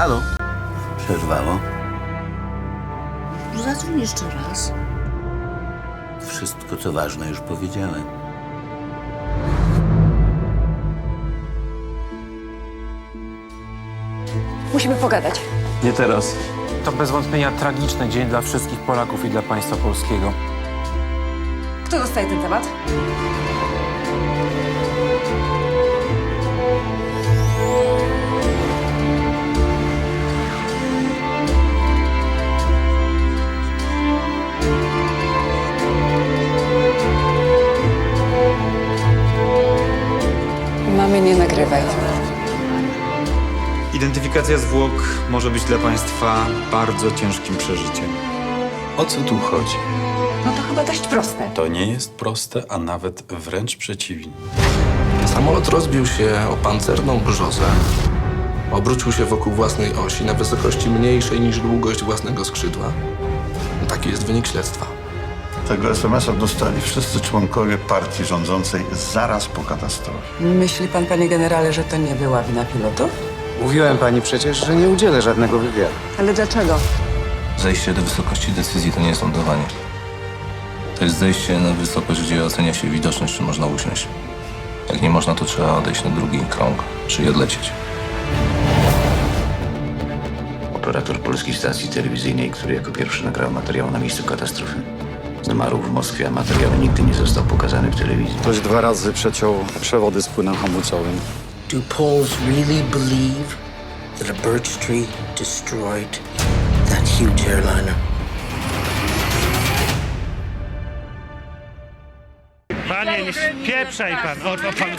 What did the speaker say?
Halo? Przerwało. Zadzwoń jeszcze raz. Wszystko, co ważne, już powiedziałem. Musimy pogadać. Nie teraz. To bez wątpienia tragiczny dzień dla wszystkich Polaków i dla państwa polskiego. Kto dostaje ten temat? Mamy nie nagrywaj. Identyfikacja zwłok może być dla Państwa bardzo ciężkim przeżyciem. O co tu chodzi? No to chyba dość proste. To nie jest proste, a nawet wręcz przeciwnie. Samolot rozbił się o pancerną brzozę. Obrócił się wokół własnej osi na wysokości mniejszej niż długość własnego skrzydła. Taki jest wynik śledztwa. Tego SMS-a dostali wszyscy członkowie partii rządzącej zaraz po katastrofie. Myśli pan, panie generale, że to nie była wina pilotów? Mówiłem pani przecież, że nie udzielę żadnego wywiadu. Ale dlaczego? Zejście do wysokości decyzji to nie jest lądowanie. To jest zejście na wysokość, gdzie ocenia się widoczność, czy można usiąść. Jak nie można, to trzeba odejść na drugi krąg, czyli odlecieć. Operator polskiej stacji telewizyjnej, który jako pierwszy nagrał materiał na miejscu katastrofy. Zmarł w Moskwie, a materiał nigdy nie został pokazany w telewizji. Ktoś dwa razy przeciął przewody z płynem hamulcowym. Do Poles really believe that a birch tree destroyed that huge airliner? Panie, nie spieprzaj pan, o pan